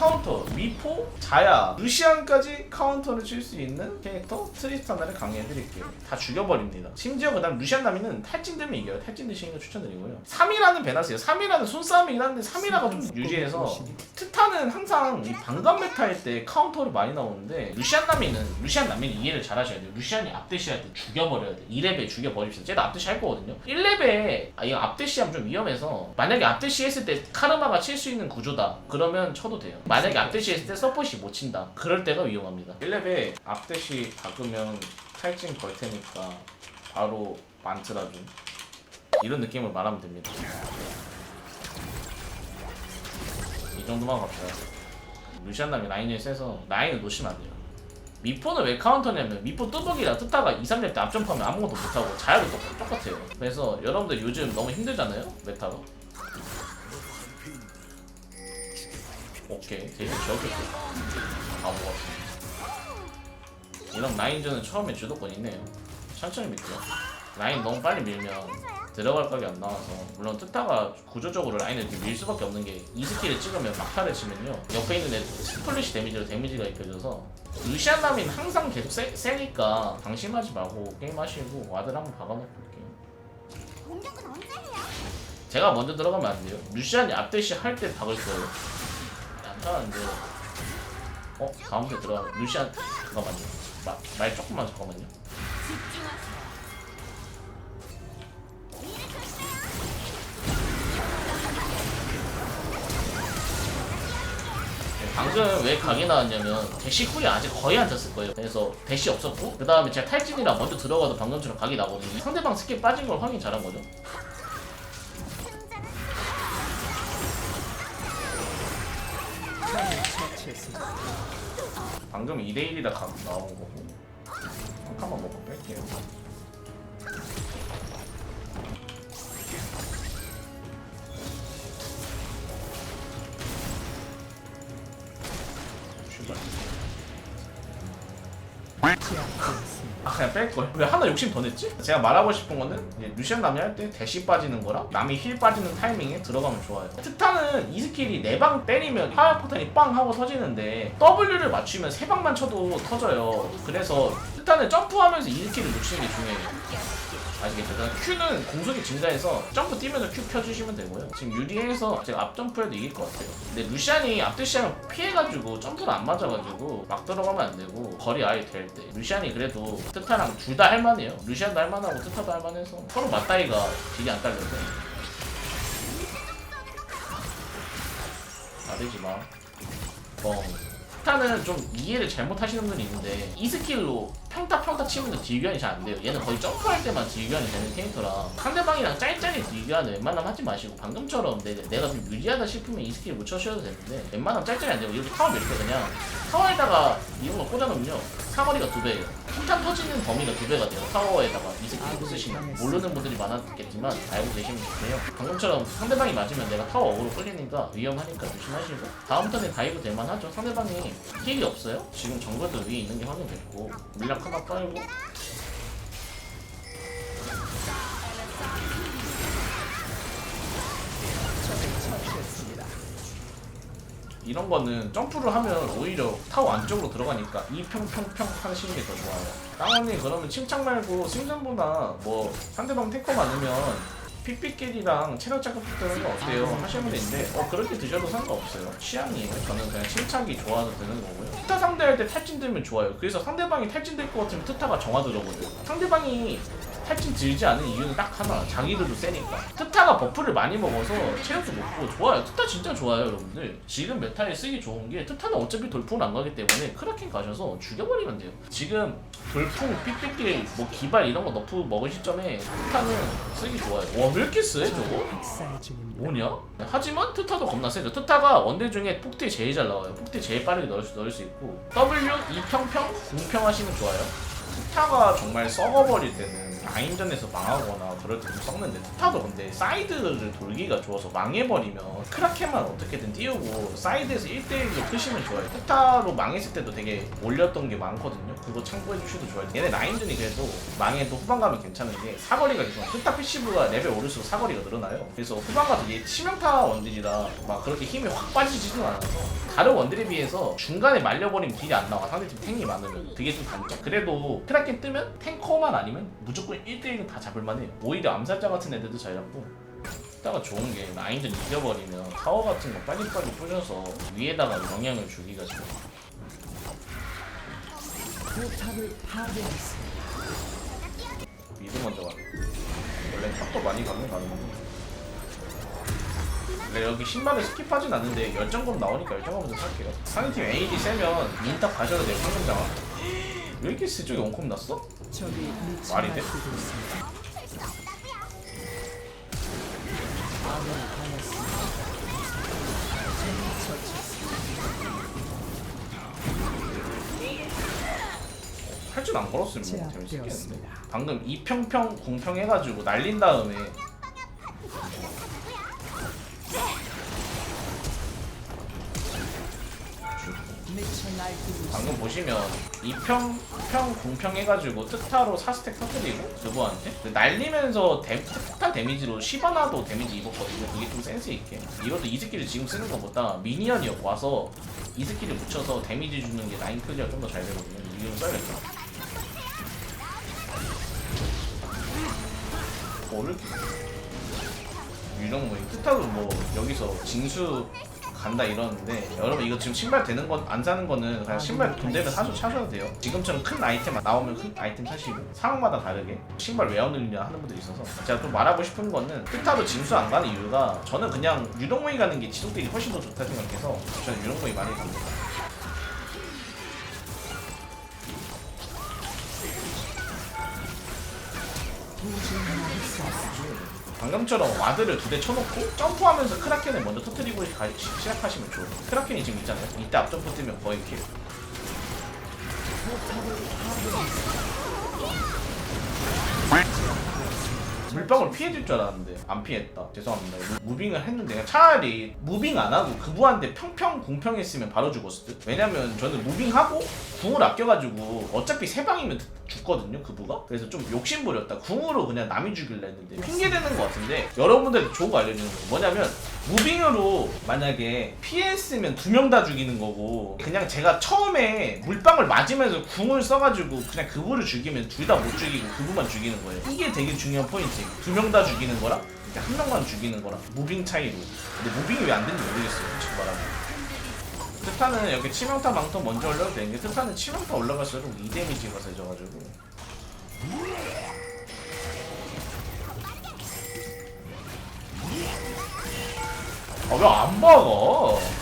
카운터 미포, 자야, 루시안까지 카운터를 칠 수 있는 캐릭터 트리스타나를 강의해드릴게요. 다 죽여버립니다. 심지어 그 다음 루시안 나미는 탈진되면 이겨요. 탈진 드 시는 거 추천드리고요. 3이라는 베나스예요. 3이라는 손싸움이긴 한데 3이라가 좀 유리해서 트타는 항상 이 방감 메타일 때 카운터를 많이 나오는데 루시안 나미는 루시안 나미는 이해를 잘 하셔야 돼요. 루시안이 앞대시 할 때 죽여버려야 돼. 2레벨 죽여버립시다. 쟤도 앞대시 할 거거든요. 1레벨 아 이거 앞대시 하면 좀 위험해서 만약에 앞대시 했을 때 카르마가 칠 수 있는 구조다. 그러면 쳐도 돼요. 만약에 앞대시 했을 때 서폿이 못 친다. 그럴 때가 위험합니다. 1레벨 앞대시 박으면 탈진 걸 테니까 바로 만트라 좀 이런 느낌을 말하면 됩니다. 이 정도만 갑시다. 루시안 남이 라인을 세서 라인을 놓치면 안 돼요. 미포는 왜 카운터냐면 미포 뚜벅이라 뜨다가 2, 3렙 때 앞점프하면 아무것도 못하고 자야도 똑, 똑같아요. 그래서 여러분들 요즘 너무 힘들잖아요? 메타가. 오케이 대신 저렇게 바보 같은 이런 라인전은 처음에 주도권 있네요. 천천히 밀게요. 라인 너무 빨리 밀면 들어갈 각이 안 나와서 물론 뜻타가 구조적으로 라인을 이렇게 밀 수밖에 없는 게 이 스킬을 찍으면 막타를 치면요 옆에 있는 애 스플래시 데미지로 데미지가 입혀져서 루시안 남인 항상 계속 세, 세니까 방심하지 말고 게임하시고 와드 한번 박아놓고 올게요 공격은 언제 해요? 제가 먼저 들어가면 안 돼요 루시안이 앞대시 할 때 박을 거예요 안 타는데 어? 가운데 들어가 루시안 잠깐만요 마, 말 조금만 잠깐만요 방금 왜 각이 나왔냐면 대시 쿨이 아직 거의 안 찼을 거예요. 그래서 대시 없었고 그 다음에 제가 탈진이랑 먼저 들어가도 방금처럼 각이 나거든요. 상대방 스킬 빠진 걸 확인 잘한 거죠. 방금 2대1이라 각 나온 거고 한 칸만 먹고 뺄게요. 출발. 아 그냥 뺄걸. 왜 하나 욕심 더 냈지? 제가 말하고 싶은 거는 이제 루시안 남이 할 때 대시 빠지는 거랑 남이 힐 빠지는 타이밍에 들어가면 좋아요. 트타는 이 스킬이 네 방 때리면 파워 포탄이 빵 하고 터지는데 W를 맞추면 세 방만 쳐도 터져요. 그래서 트타는 점프하면서 이 스킬을 놓치는 게 중요해요 아시겠죠? 그러니까 Q는 공속이 증가해서 점프 뛰면서 Q 펴주시면 되고요. 지금 유리해서 제가 앞 점프해도 이길 것 같아요. 근데 루시안이 앞대시하면 피해가지고 점프를 안 맞아가지고 막 들어가면 안 되고 거리 아예 될 때. 루시안이 그래도 트타랑 둘 다 할만해요. 루시안도 할만하고 트타도 할만해서 서로 맞다이가 딜이 안 딸려서. 나대지 마. 뻥. 스타는 좀 이해를 잘못하시는 분이 있는데 이 스킬로 평타 평타 치면 딜교환이 잘 안 돼요. 얘는 거의 점프할 때만 딜교환이 되는 캐릭터라 상대방이랑 짤짤이 딜교환을 웬만하면 하지 마시고 방금처럼 내, 내가 좀 유리하다 싶으면 이 스킬 못 쳐셔도 되는데 웬만하면 짤짤이 안 되고 이렇게 타워 밀때 그냥 타워에다가 이런 거 꽂아놓으면요 사거리가 두 배예요. 폭탄 터지는 범위가 두 배가 돼요. 타워에다가 이 스킬 쓰시면 모르는 분들이 많았겠지만 알고 계시면 좋네요. 방금처럼 상대방이 맞으면 내가 타워 어그로 끌리니까 위험하니까 조심하시고 다음 턴에 다이브 될만하죠. 상대방이 힐이 없어요. 지금 정글도 위에 있는 게 확인됐고 물약 하나 빨고 이런 거는 점프를 하면 오히려 타워 안쪽으로 들어가니까 이 평평평 하시는 게 더 좋아요. 땅언니 그러면 침착 말고 승전보다 뭐 상대방 탱커 많으면 픽픽길이랑 체력 작업 뜨는 거 어때요? 하시면 되는데 어 그렇게 드셔도 상관없어요. 취향이에요. 저는 그냥 침착이 좋아서 드는 거고요. 트타 상대할 때 탈진 들면 좋아요. 그래서 상대방이 탈진 될 것 같으면 트타가 정화 들어거든요. 상대방이 탈진 들지 않은 이유는 딱 하나 자기들도 세니까 트타가 버프를 많이 먹어서 체력도 높고 좋아요 트타 진짜 좋아요 여러분들 지금 메타에 쓰기 좋은 게 트타는 어차피 돌풍을 안 가기 때문에 크라켄 가셔서 죽여버리면 돼요 지금 돌풍 삑삑길 뭐 기발 이런 거 너프 먹은 시점에 트타는 쓰기 좋아요 와 왜 이렇게 세 저거? 뭐냐? 하지만 트타도 겁나 세죠. 트타가 원딜 중에 폭딜 제일 잘 나와요. 폭딜 제일 빠르게 넣을 수, 넣을 수 있고 W 이평평 공평 하시면 좋아요. 트타가 정말 썩어버릴 때는 라인전에서 망하거나 그럴 때 좀 썩는데 트타도 근데 사이드를 돌기가 좋아서 망해버리면 크라켄만 어떻게든 띄우고 사이드에서 1대1로 크시면 좋아요. 트타로 망했을 때도 되게 올렸던 게 많거든요. 그거 참고해 주셔도 좋아요. 얘네 라인전이 그래도 망해도 후반 가면 괜찮은 게 사거리가 계속 트타 패시브가 레벨 오를수록 사거리가 늘어나요. 그래서 후반 가서 얘 치명타 원딜이라 막 그렇게 힘이 확 빠지지는 않아서 다른 원딜에 비해서 중간에 말려버리면 딜이 안 나와. 상대팀 탱이 많으면 그게 좀 단점 그래도 크라켄 뜨면 탱커만 아니면 무조건 1대1은 다 잡을만해요. 오히려 암살자 같은 애들도 잘 잡고. 이따가 좋은 게 라인전 이겨버리면 타워 같은 거 빨리빨리 뿌려서 위에다가 영향을 주기가 좋아 포탑을 파괴했습니다. 미드 먼저 가. 원래 탑도 많이 가면 가는 건데 근데 여기 신발을 스킵하진 않는데 열정검 나오니까 열정검 좀 살게요. 상대팀 AD 세면 민탑 가셔도 돼요 상승장아 왜 이렇게 쓰죠? 원콤 났어? 적이 미쳐 말이 돼? 할줄 안 걸었으면 뭐 재밌겠는데. 방금 이평평 공평 해가지고 날린 다음에 방금 보시면 이평 평 공평 해가지고 특타로 4스택 터뜨리고 그거한테? 그 날리면서 데, 특타 데미지로 시바나도 데미지 입었거든요. 그게 좀 센스 있게. 이것도 이 스킬을 지금 쓰는 것보다 미니언이 와서 이 스킬을 붙여서 데미지 주는 게 라인 클리어 좀더 잘 되거든요. 이걸 써야겠다 뭐를 모임 뜻하고 뭐 여기서 징수 간다 이러는데 여러분 이거 지금 신발 되는 건 안 사는 거는 그냥 신발 돈 되면 사셔 사셔도 돼요. 지금처럼 큰 아이템 나오면 큰 아이템 사시고 상황마다 다르게 신발 왜 안 올리냐 하는 분들이 있어서. 제가 좀 말하고 싶은 거는 뜻하로 징수 안 가는 이유가 저는 그냥 모임 가는 게 지속력이 훨씬 더 좋다 생각해서 저는 모임 많이 갑니다 방금처럼 와드를 두 대 쳐놓고 점프하면서 크라켄을 먼저 터트리고 가- 시- 시작하시면 좋아요. 크라켄이 지금 있잖아요. 이때 앞점프 뜨면 거의 킬. 물방울 피해줄 줄 알았는데 안 피했다. 죄송합니다. 무- 무빙을 했는데 차라리 무빙 안 하고 그부한테 평평 공평했으면 바로 죽었을 듯. 왜냐면 저는 무빙하고 궁을 아껴가지고 어차피 세 방이면 죽거든요 그부가. 그래서 좀 욕심 부렸다. 궁으로 그냥 남이 죽일라 했는데 핑계 대는 것 같은데 여러분들한테 좋은 거 알려주는 거예요. 뭐냐면 무빙으로 만약에 피했으면 두 명 다 죽이는 거고 그냥 제가 처음에 물방울 맞으면서 궁을 써가지고 그냥 그부를 죽이면 둘 다 못 죽이고 그부만 죽이는 거예요. 이게 되게 중요한 포인트. 두명 다 죽이는 거랑 한 명만 죽이는 거랑 무빙 차이로. 근데 무빙이 왜 안 되는지 모르겠어요. 솔직히 말하면. 트타는 여기 치명타 망토 먼저 올려도 되는 게 트타는 치명타 올라갈수록 2 데미지가 세져가지고 아 왜 안 박아?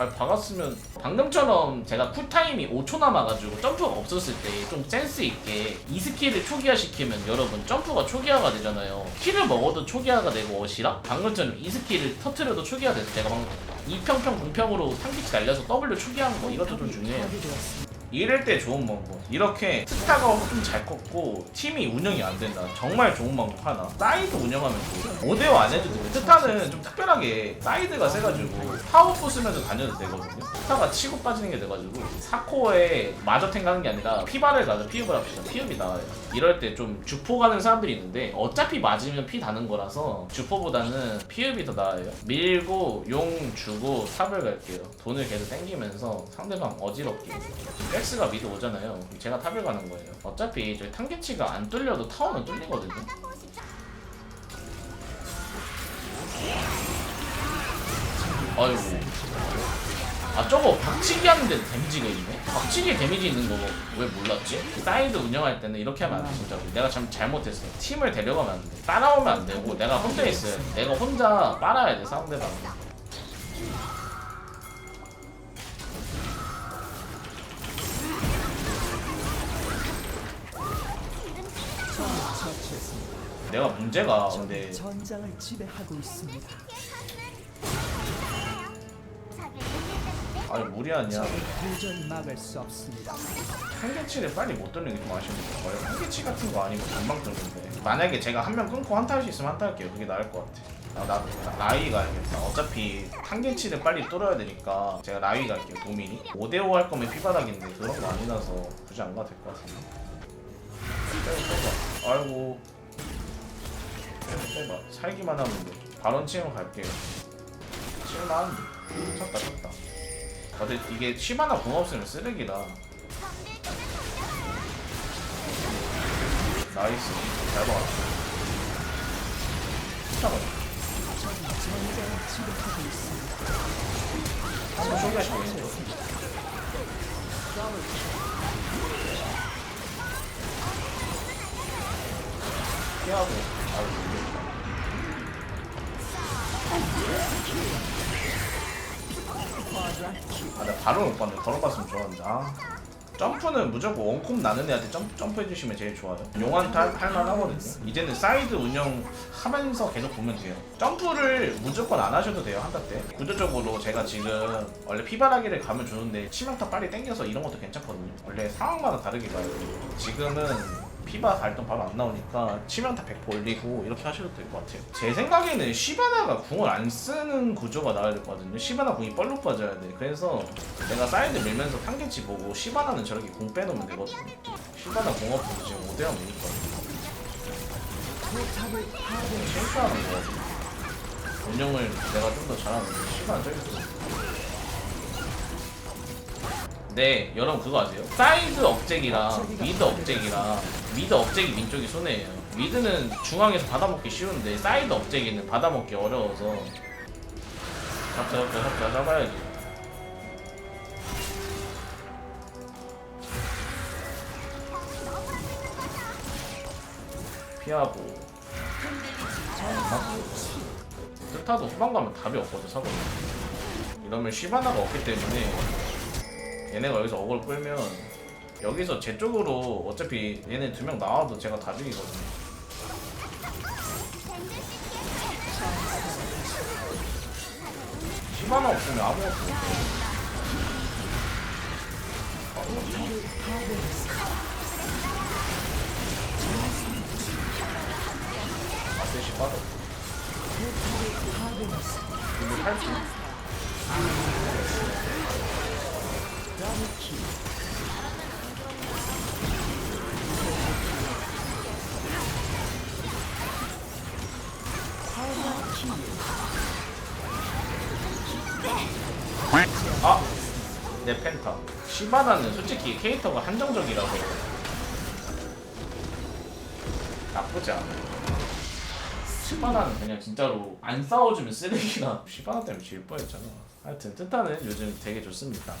아 박았으면 방금처럼 제가 쿨타임이 5초 남아가지고 점프가 없었을 때 좀 센스 있게 이 스킬을 초기화 시키면 여러분 점프가 초기화가 되잖아요. 킬을 먹어도 초기화가 되고 어시라 방금처럼 이 스킬을 터트려도 초기화 돼서 제가 방금 이평평 공평으로 상기치 날려서 W 초기화한 거 이것도 좀 중요해요. 이럴 때 좋은 방법. 이렇게 스타가 좀 잘 컸고 팀이 운영이 안 된다. 정말 좋은 방법 하나. 사이드 운영하면 좋고 5대5 안 해도 되고 스타는 좀 특별하게 사이드가 세가지고 파워포 쓰면서 다녀도 되거든요. 스타가 치고 빠지는 게 돼가지고 4코어에 마저탱 가는 게 아니라 피바를 가서 피읍을 합시다. 피읍이 나와요. 이럴 때 좀 주포 가는 사람들이 있는데 어차피 맞으면 피 다는 거라서 주포보다는 피읍이 더 나아요. 밀고 용 주고 탑을 갈게요. 돈을 계속 땡기면서 상대방 어지럽게 엑스가 미드 오잖아요. 제가 탑을 가는 거예요. 어차피 저희 탄개치가 안 뚫려도 타워는 뚫리거든요. 아이고. 아 저거 박치기 하는데 데미지가 있네? 박치기 데미지 있는 거 왜 몰랐지? 사이드 운영할 때는 이렇게 하면 안 돼 진짜로 내가 참 잘못했어 팀을 데려가면 안 돼 따라오면 안 되고 내가 혼자 있어야 돼 내가 혼자 빨아야 돼 상대방 내가 문제가 근데 전장을 지배하고 있습니다. 아니 무리 아니야. 도저히 막을 수 없습니다. 한계치를 빨리 못 돌리는 게 좀 아쉬운 거예요 한계치 같은 거 아니면 금방 돌는데. 만약에 제가 한 명 끊고 한타 할 수 있으면 한타 할게요. 그게 나을 것 같아. 아, 나, 나 라이 가야겠다. 어차피 한계치를 빨리 뚫어야 되니까 제가 라이 갈게요 도민이. 5대5 할 거면 피바닥인데 그런 거 아니라서 굳이 안 가도 될 것 같은데. 빼봐 빼봐 아이고 빼봐 살기만 하면 돼 발언 치면 갈게요. 칠만한데 쳤다 쳤다. 아, 근데 이게 시바나 궁 없으면 쓰레기라 나이스. 잘 박았어. 있습니다. 한번 거 피하고 돌 아, 나 바로 못 봤네. 걸어 봤으면 좋았는데. 아. 점프는 무조건 원콤 나는 애한테 점프, 점프 해주시면 제일 좋아요. 용한타 할- 할만하거든요. 이제는 사이드 운영 하면서 계속 보면 돼요. 점프를 무조건 안 하셔도 돼요, 한타 때. 구조적으로 제가 지금 원래 피바라기를 가면 좋은데 치명타 빨리 땡겨서 이런 것도 괜찮거든요. 원래 상황마다 다르게 가요. 지금은 피바 갈동 바로 안 나오니까 치명타 100% 올리고 이렇게 하셔도 될 것 같아요. 제 생각에는 시바나가 궁을 안 쓰는 구조가 나와야 될것 같거든요. 시바나 궁이 뻘로 빠져야 돼. 그래서 내가 사이드 밀면서 판게치 보고 시바나는 저렇게 궁 빼놓으면 되거든요. 시바나 궁 없으면 지금 5대형 미니까 실수하는 거거든. 운영을 내가 좀 더 잘하는 데 시바나 저기 있어. 네, 여러분 그거 아세요? 사이드 억제기랑 미드 억제기랑 미드 억제기 민쪽이 손해예요. 미드는 중앙에서 받아먹기 쉬운데 사이드 억제기는 받아먹기 어려워서 잡자 잡자 잡자 잡아야지. 피하고 뜻하도 후반 가면 답이 없거든 사고 이러면 시바나가 없기 때문에 얘네가 여기서 어글 끌면 여기서 제 쪽으로 어차피 얘네 두 명 나와도 제가 다 죽이거든요. 시바나 없으면 아무것도 못해. 아저씨 빠져. 근데 탈출. 아! 내 펜타. 시바나는 솔직히 캐릭터가 한정적이라서 나쁘지 않아. 시바나는 그냥 진짜로 안 싸워주면 쓰레기나 시바나 때문에 질 뻔했잖아. 하여튼 뜻타는 요즘 되게 좋습니다.